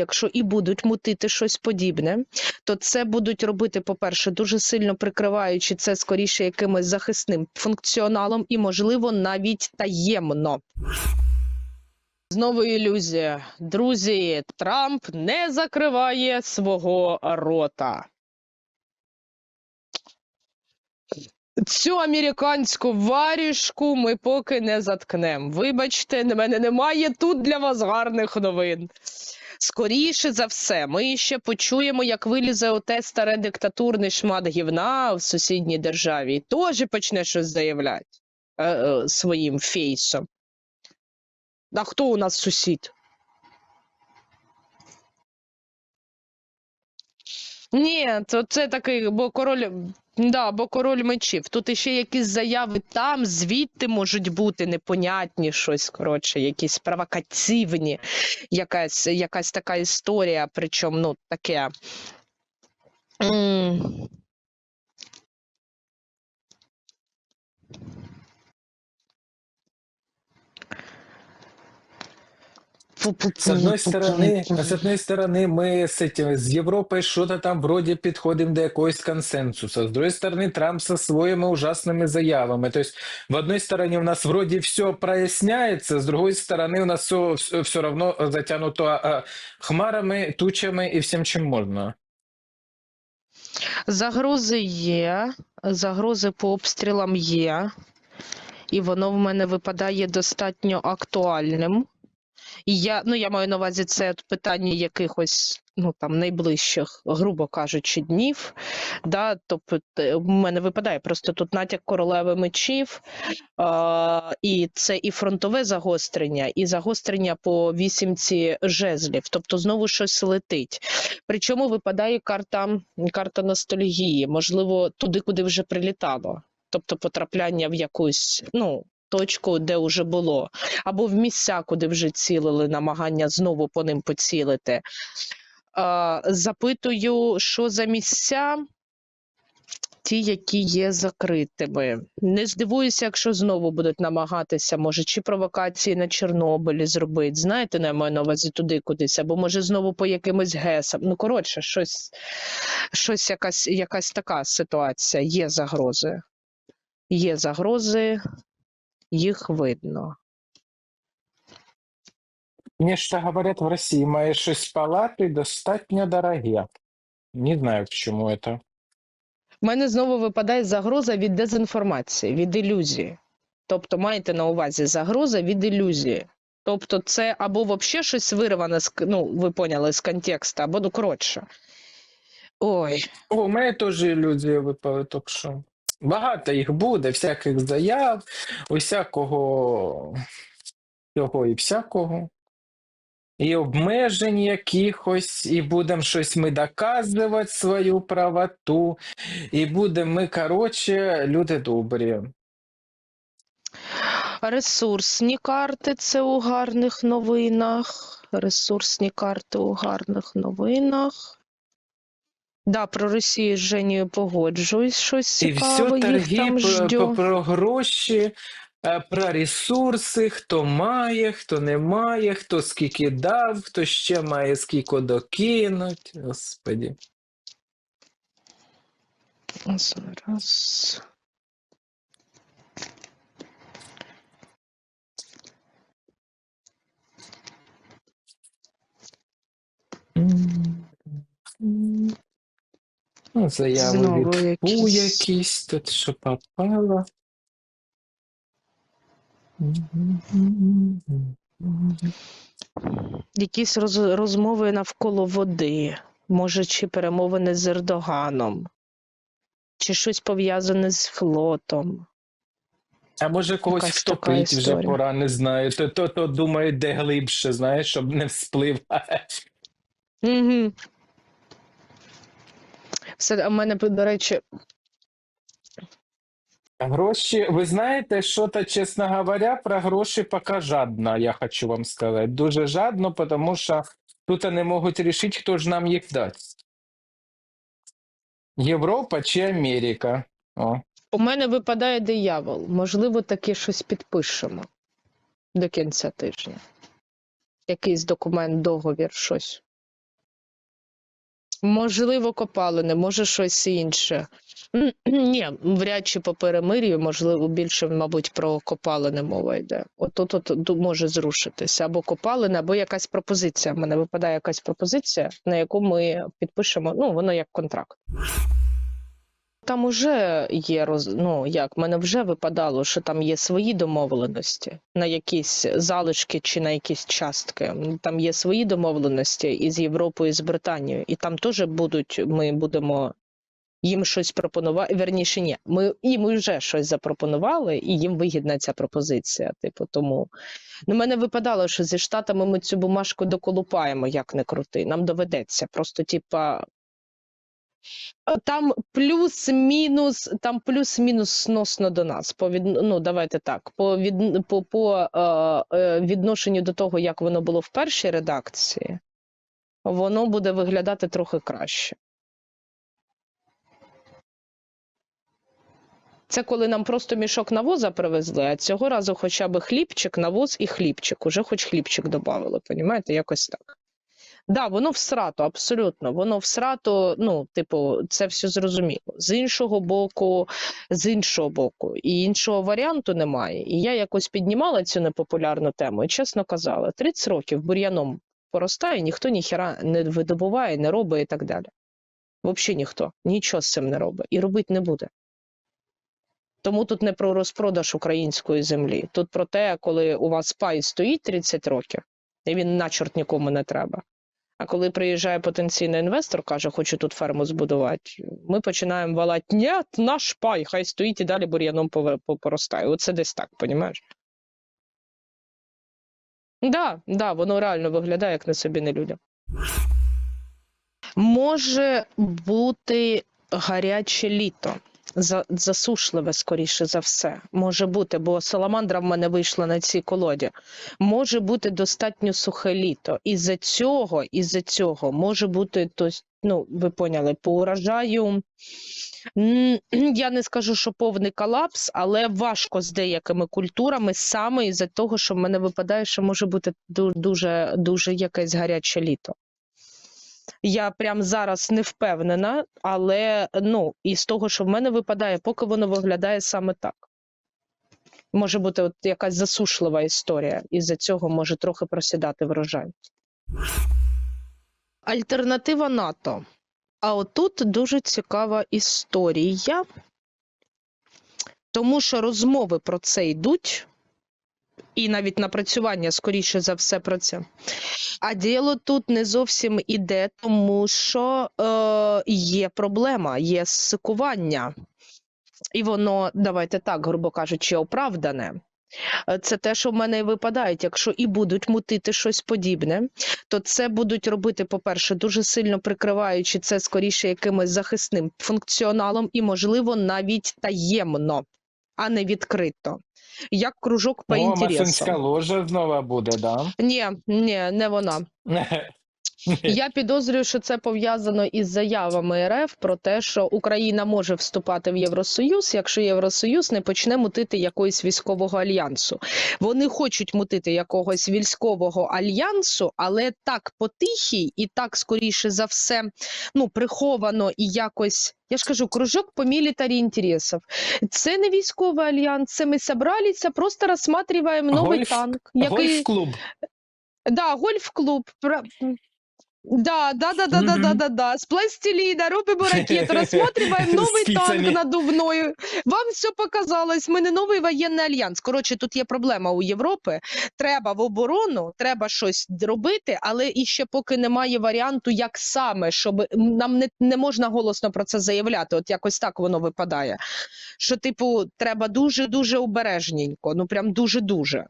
якщо і будуть мутити щось подібне, то це будуть робити, по-перше, дуже сильно прикриваючи це скоріше якимось захисним функціоналом і, можливо, навіть таємно. Знову ілюзія. Друзі, Трамп не закриває свого рота. Цю американську варішку ми поки не заткнемо. Вибачте, в мене немає тут для вас гарних новин. Скоріше за все, ми ще почуємо, як вилізе оте старе диктатурний шмат гівна в сусідній державі і теж почне щось заявляти е, е, своїм фейсом. А хто у нас сусід? Ні, то це такий, бо король. Да, бо король мечів. Тут іще якісь заяви там, звідти можуть бути непонятні щось, коротше, якісь провокаційні, якась, якась така історія, причому ну, таке. С одной стороны, с одной стороны, мы с этим, с Европой что-то там вроде подходим до якогось консенсуса. С другой стороны, Трамп со своими ужасными заявами. То есть, в одной стороне у нас вроде все проясняется, с другой стороны, у нас все, все, все равно затянуто а, хмарами, тучами и всем, чем можно. Загрози є, загрози по обстрілам є, і воно в мене випадає достатньо актуальним. Я, ну, я маю на увазі це питання якихось ну, там, найближчих, грубо кажучи, днів. Да? Тобто те- в мене випадає просто тут натяк королеви мечів, а, і це і фронтове загострення, і загострення по вісімці жезлів. Тобто знову щось летить. Причому випадає карта, карта ностальгії, можливо, туди, куди вже прилітало. Тобто потрапляння в якусь ну, точку, де вже було, або в місця, куди вже цілили, намагання знову по ним поцілити. Запитую, що за місця? Ті, які є закритими. Не здивуюся, якщо знову будуть намагатися, може, чи провокації на Чорнобилі зробити. Знаєте, не маю на увазі туди кудись, або може знову по якимось гесам. Ну, коротше, щось, щось якась, якась така ситуація. Є загрози. Є загрози, їх видно. Мне что говорят в России, мои шесть палаты достатньо дорогие. Не знаю, к чему это. У мене знову випадає загроза від дезінформації, від ілюзії. Тобто маєте на увазі загроза від ілюзії. Тобто, це або взагалі щось вирване з ну, ви поняли, з контексту, або ну коротше. Ой, О, у мене теж ілюзія випали, так що. Багато їх буде, всяких заяв, усякого всього і всякого. І обмежень якихось, і будемо щось ми доказувати свою правоту, і будемо ми, коротше, люди добрі. ресурсні карти це у гарних новинах. Ресурсні карти у гарних новинах. Да, про Росію з Женєю погоджуюсь, щось І все цікаве їх торги там про, ждю. про, про гроші, е, про ресурси, хто має, хто не має, хто скільки дав, хто ще має скільки докинуть. Господі. Зараз. Ну, заяви Знову від ПУ якісь. якісь, тут що попало. Якісь роз, розмови навколо води, може, чи перемовини з Ердоганом, чи щось пов'язане з флотом. А може когось Якась така втопить вже історія. пора, не знаю. То, то, то думає, де глибше, знаєш, щоб не всплив. Угу. Все, а в мене, до речі, Гроші, ви знаєте, що то, чесно говоря, про гроші поки жадно, я хочу вам сказати. Дуже жадно, тому що тут не можуть рішити, хто ж нам їх дасть. Європа чи Америка? О. у мене випадає диявол. Можливо, таки щось підпишемо до кінця тижня. Якийсь документ, договір, щось. Можливо, копалини, може щось інше. Ні, вряд чи по перемир'ю, можливо, більше, мабуть, про копалини мова йде. От от, може зрушитися або копалини, або якась пропозиція. В мене випадає якась пропозиція, на яку ми підпишемо. Ну, воно як контракт. Там уже є роз... ну як, мене вже випадало, що там є свої домовленості на якісь залишки чи на якісь частки. Там є свої домовленості із Європою, і з Британією, і там теж будуть, ми будемо їм щось пропонувати. Верніше, ні, ми їм вже щось запропонували, і їм вигідна ця пропозиція. Типу, тому ну, мене випадало, що зі штатами ми цю бумажку доколупаємо, як не крути. Нам доведеться. Просто, типа, Там плюс-мінус, там плюс-мінус сносно до нас. По від... ну, давайте так. По, від... по, по е, е, відношенню до того, як воно було в першій редакції, воно буде виглядати трохи краще. Це коли нам просто мішок навоза привезли, а цього разу хоча б хлібчик, навоз і хлібчик. Уже хоч хлібчик додали, понімаєте, якось так. Да, воно всрато, абсолютно. Воно всрато, ну, типу, це все зрозуміло. З іншого боку, з іншого боку, і іншого варіанту немає. І я якось піднімала цю непопулярну тему і чесно казала: 30 років бур'яном поростає, ніхто ніхіра не видобуває, не робить і так далі. Взагалі ніхто нічого з цим не робить і робити не буде. Тому тут не про розпродаж української землі. Тут про те, коли у вас пай стоїть 30 років, і він на чорт нікому не треба. А коли приїжджає потенційний інвестор, каже, хочу тут ферму збудувати, ми починаємо валати, ні, наш пай, хай стоїть і далі бур'яном поростає. Оце десь так, понімаєш? Да, да, воно реально виглядає як на собі не людям. Може бути гаряче літо. За, засушливе, скоріше за все. Може бути, бо саламандра в мене вийшла на цій колоді. Може бути достатньо сухе літо. Із-за цього, із-за цього може бути, то, ну, ви поняли, по урожаю. Я не скажу, що повний колапс, але важко з деякими культурами саме із-за того, що в мене випадає, що може бути дуже, дуже якесь гаряче літо. Я прям зараз не впевнена, але ну, із того, що в мене випадає, поки воно виглядає саме так. Може бути от якась засушлива історія, із-за цього може трохи просідати врожай. Альтернатива НАТО. А отут дуже цікава історія, тому що розмови про це йдуть, і навіть напрацювання, скоріше за все, про це. А діло тут не зовсім іде, тому що е, є проблема, є сикування. І воно, давайте так, грубо кажучи, оправдане. Е, Це те, що в мене і випадають. Якщо і будуть мутити щось подібне, то це будуть робити, по-перше, дуже сильно прикриваючи це скоріше якимось захисним функціоналом і, можливо, навіть таємно, а не відкрито. Як кружок по О, інтересам. масонська ложа знову буде, да? Ні, ні, не вона. Я підозрюю, що це пов'язано із заявами РФ про те, що Україна може вступати в Євросоюз, якщо Євросоюз не почне мутити якогось військового альянсу. Вони хочуть мутити якогось військового альянсу, але так потихій і так скоріше за все, ну приховано і якось. Я ж кажу, кружок по мілітарі інтересів. Це не військовий альянс, це ми зібралися, просто розсматриваємо новий Гольф- танк, який Гольф-клуб. Да, гольф-клуб. Да, да, да, да, да, да, да, да. С пластилина робимо ракету, рассматриваем новий танк надувной. Вам все показалось, ми не новий воєнний альянс. Коротше, тут є проблема у Європи. Треба в оборону, треба щось робити, але і ще поки немає варіанту, як саме, щоб нам не, не можна голосно про це заявляти. От якось так воно випадає. Що, типу, треба дуже-дуже обережненько, ну прям дуже-дуже.